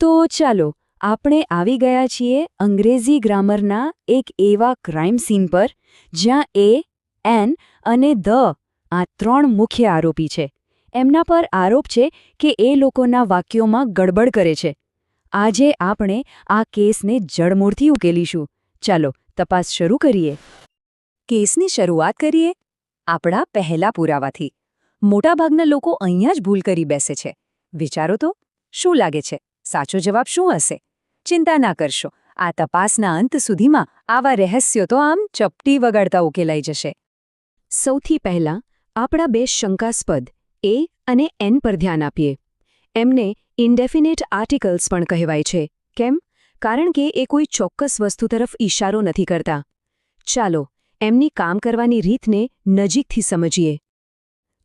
તો ચાલો, આપણે આવી ગયા છીએ અંગ્રેજી ગ્રામરના એક એવા ક્રાઇમ સીન પર, જ્યાં એ, એન અને ધ આ ત્રણ મુખ્ય આરોપી છે. એમના પર આરોપ છે કે એ લોકોના વાક્યોમાં ગડબડ કરે છે. આજે આપણે આ કેસને જડમૂળથી ઉકેલીશું. ચાલો, તપાસ શરૂ કરીએ. કેસની શરૂઆત કરીએ. આપણા પહેલા પુરાવાથી. મોટાભાગના લોકો અહીંયા જ ભૂલ કરી બેસે છે. વિચારો તો, શું લાગે છે? સાચો જવાબ શું હશે? ચિંતા ના કરશો. આ તપાસના અંત સુધીમાં આવા રહસ્યો તો આમ ચપટી વગાડતા ઉકેલાઈ જશે. સૌથી પહેલાં આપણા બે શંકાસ્પદ, એ અને એન પર ધ્યાન આપીએ. એમને ઇન્ડેફિનેટ આર્ટિકલ્સ પણ કહેવાય છે. કેમ? કારણ કે એ કોઈ ચોક્કસ વસ્તુ તરફ ઇશારો નથી કરતા. ચાલો, એમની કામ કરવાની રીતને નજીકથી સમજીએ.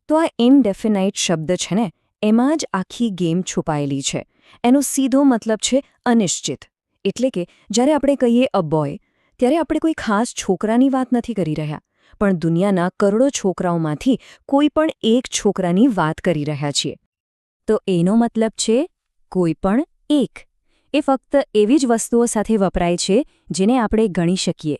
તો આ ઇનડેફિનાઇટ શબ્દ છે ને, એમાં જ આખી ગેમ છુપાયેલી છે. એનો સીધો મતલબ છે અનિશ્ચિત. એટલે કે, જ્યારે આપણે કહીએ અ બોય ત્યારે આપણે કોઈ ખાસ છોકરાની વાત નથી કરી રહ્યા. પણ દુનિયાના કરોડો છોકરાઓમાંથી કોઈ પણ એક છોકરાની વાત કરી રહ્યા છીએ. તો એનો મતલબ છે કોઈ પણ એક. એ ફક્ત એવી જ વસ્તુઓ સાથે વપરાય છે જેને આપણે ગણી શકીએ.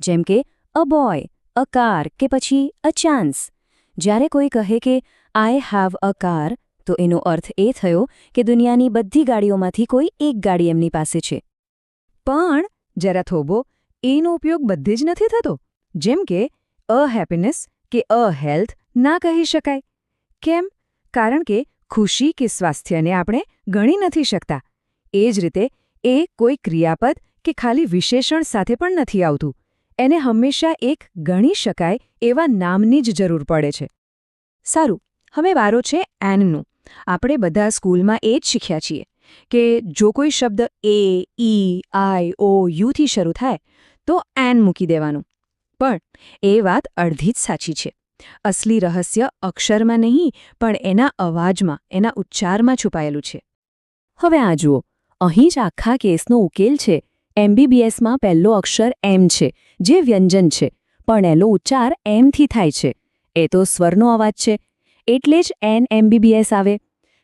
જેમ કે અ બોય અ કાર કે પછી અ ચાન્સ જ્યારે કોઈ કહે કે આઈ હેવ અ કાર તો એનો અર્થ એ થયો કે દુનિયાની બધી ગાડીઓમાંથી કોઈ એક ગાડી એમની પાસે છે. પણ, જરા થોબો એનો ઉપયોગ બધે જ નથી થતો. જેમ કે, અ હેપીનેસ કે અ હેલ્થ ના કહી શકાય. કેમ? કારણ કે ખુશી કે સ્વાસ્થ્યને આપણે ગણી નથી શકતા. એ જ રીતે, એ કોઈ ક્રિયાપદ કે ખાલી વિશેષણ સાથે પણ નથી આવતું. એને હંમેશા એક ગણી શકાય એવા નામની જ જરૂર પડે છે. સારું, હવે વારો છે એનનું આપણે બધા સ્કૂલમાં એ જ શીખ્યા છીએ કે જો કોઈ શબ્દ એ, ઈ, આઈ, ઓ યુથી શરૂ થાય, તો એન મૂકી દેવાનું. પણ એ વાત અડધી જ સાચી છે. અસલી રહસ્ય અક્ષરમાં નહીં, પણ એના અવાજમાં, એના ઉચ્ચારમાં છુપાયેલું છે. હવે આ જુઓ. અહીં જ આખા કેસનો ઉકેલ છે. એમબીબીએસમાં પહેલો અક્ષર એમ છે, જે વ્યંજન છે, પણ એનો ઉચ્ચાર એમથી થાય છે. એ તો સ્વરનો અવાજ છે એટલે જ એન એમબીબીએસ આવે.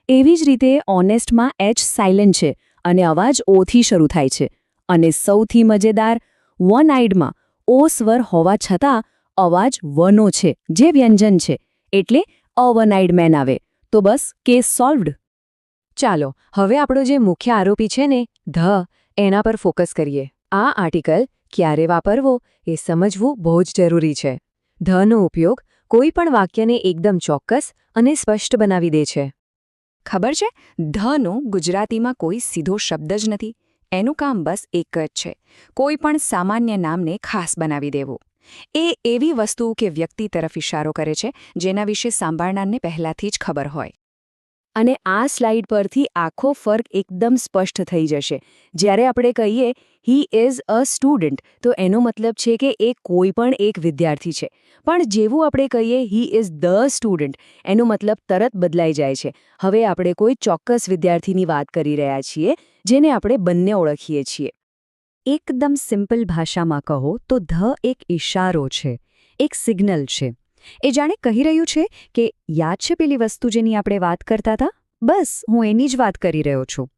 એવી જ રીતે ઓનેસ્ટમાં એચ સાયલન્ટ છે અને અવાજ ઓથી શરૂ થાય છે. અને સૌથી મજેદાર વન આઇડમાં ઓ સ્વર હોવા છતાં અવાજ વનો છે, જે વ્યંજન છે, એટલે અવન આઇડ મેન આવે. તો બસ, કેસ સોલ્વડ. ચાલો, હવે આપણો જે મુખ્ય આરોપી છે ને, ધ, એના પર ફોકસ કરીએ. આ આર્ટિકલ ક્યારે વાપરવો એ સમજવું બહુ જ જરૂરી છે. ધનો ઉપયોગ કોઈ પણ વાક્યને એકદમ ચોક્કસ અને સ્પષ્ટ બનાવી દે છે. ખબર છે? ધનો ગુજરાતીમાં કોઈ સીધો શબ્દ જ નથી. એનું કામ બસ એક જ છે. કોઈ પણ સામાન્ય નામને ખાસ બનાવી દેવું. એ એવી વસ્તુ કે વ્યક્તિ તરફ ઇશારો કરે છે, જેના વિશે સાંભળનારને પહેલાથી જ ખબર હોય. અને આ સ્લાઇડ પરથી આખો ફર્ક એકદમ સ્પષ્ટ થઈ જશે. જ્યારે આપણે કહીએ હી ઇઝ અ સ્ટુડન્ટ તો એનો મતલબ છે કે એ કોઈ પણ એક વિદ્યાર્થી છે. પણ જેવું આપણે કહીએ હી ઇઝ ધ સ્ટુડન્ટ એનો મતલબ તરત બદલાઈ જાય છે. હવે આપણે કોઈ ચોક્કસ વિદ્યાર્થીની વાત કરી રહ્યા છીએ, જેને આપણે બંને ઓળખીએ છીએ. એકદમ સિમ્પલ ભાષામાં કહો તો ધ એક ઇશારો છે, એક સિગ્નલ છે. એ જાણે કહી રહ્યું છે કે યાદ છે પેલી વસ્તુ જેની આપણે વાત કરતા હતા બસ, હું એની જ વાત કરી રહ્યો છું.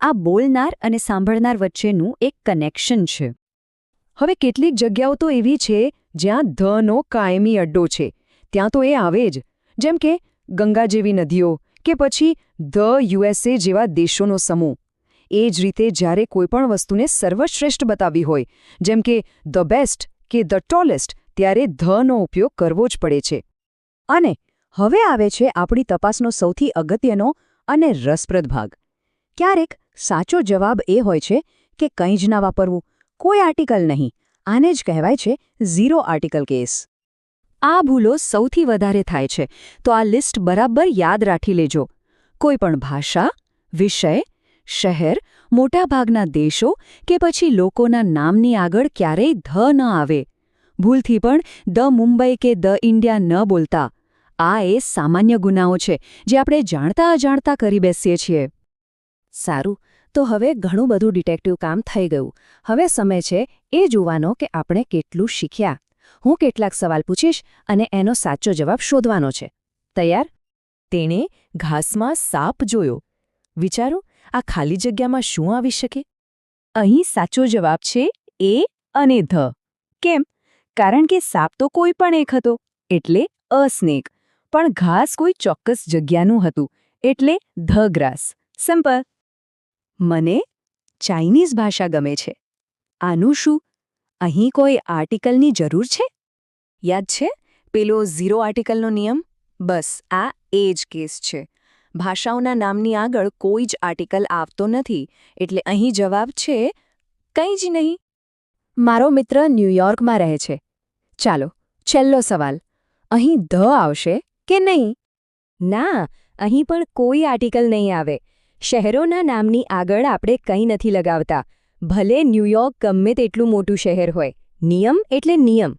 આ બોલનાર અને સાંભળનાર વચ્ચેનું એક કનેક્શન છે. હવે કેટલીક જગ્યાઓ તો એવી છે જ્યાં ધનો કાયમી અડ્ડો છે. ત્યાં તો એ આવે જ. જેમ કે ગંગા જેવી નદીઓ કે પછી ધ યુએસએ જેવા દેશોનો સમૂહ. એ જ રીતે જ્યારે કોઈપણ વસ્તુને સર્વશ્રેષ્ઠ બતાવી હોય, જેમ કે ધ બેસ્ટ કે ધ ટોલેસ્ટ ત્યારે ધનો ઉપયોગ કરવો જ પડે છે. અને હવે આવે છે આપણી તપાસનો સૌથી અગત્યનો અને રસપ્રદ ભાગ. ક્યારેક સાચો જવાબ એ હોય છે કે કંઈ જ ના વાપરવું, કોઈ આર્ટિકલ નહીં, આને જ કહેવાય છે ઝીરો આર્ટિકલ કેસ. આ ભૂલો સૌથી વધારે થાય છે, તો આ લિસ્ટ બરાબર યાદ રાખી લેજો. કોઈ પણ ભાષા, વિષય, શહેર, મોટાભાગના દેશો કે પછી લોકોના નામની આગળ ક્યારેય ધ ન આવે. ભૂલથી પણ ધ મુંબઈ કે ધ ઇન્ડિયા ન બોલતા. આ એ સામાન્ય ગુનાઓ છે, જે આપણે જાણતા અજાણતા કરી બેસીએ છીએ. સારું, તો હવે ઘણું બધું ડિટેક્ટિવ કામ થઈ ગયું. હવે સમય છે એ જોવાનો કે આપણે કેટલું શીખ્યા. હું કેટલાક સવાલ પૂછીશ અને એનો સાચો જવાબ શોધવાનો છે. તૈયાર? તેણે ઘાસમાં સાપ જોયો. વિચારો, આ ખાલી જગ્યામાં શું આવી શકે? અહીં સાચો જવાબ છે એ અને ધ. કેમ? કારણ કે સાપ તો કોઈ પણ એક હતો, એટલે અસ્નેક પણ ઘાસ કોઈ ચોક્કસ જગ્યાનું હતું, એટલે ધ ગ્રાસ. સિમ્પલ. મને ચાઇનીઝ ભાષા ગમે છે. આનું શું? અહીં કોઈ આર્ટિકલની જરૂર છે? યાદ છે? પેલો ઝીરો આર્ટિકલનો નિયમ? બસ, આ એ જ કેસ છે. ભાષાઓના નામની આગળ કોઈ જ આર્ટિકલ આવતો નથી, એટલે અહીં જવાબ છે કંઈ જ નહીં. મારો મિત્ર ન્યૂયોર્કમાં રહે છે. ચાલો, છેલ્લો સવાલ. અહીં ધ આવશે કે નહીં? ના, અહીં પણ કોઈ આર્ટિકલ નહીં આવે. શહેરોના નામની આગળ આપણે કંઈ નથી લગાવતા. ભલે ન્યૂયોર્ક ગમે તેટલું મોટું શહેર હોય. નિયમ એટલે નિયમ.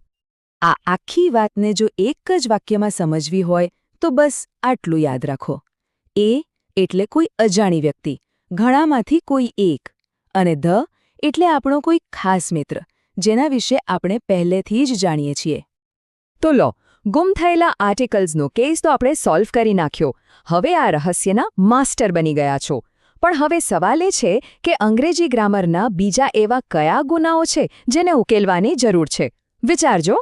આ આખી વાતને જો એક જ વાક્યમાં સમજવી હોય, તો બસ આટલું યાદ રાખો. એ એટલે કોઈ અજાણી વ્યક્તિ, ઘણામાંથી કોઈ એક. અને ધ એટલે આપણો કોઈ ખાસ મિત્ર. જેના વિશે આપણે પહેલેથી જ જાણીએ છીએ. તો લો, ગુમ થયેલા આર્ટિકલ્સનો કેસ તો આપણે સોલ્વ કરી નાખ્યો. હવે આ રહસ્યના માસ્ટર બની ગયા છો. પણ હવે સવાલ એ છે કે અંગ્રેજી ગ્રામરના બીજા એવા કયા ગુનાઓ છે જેને ઉકેલવાની જરૂર છે? વિચારજો.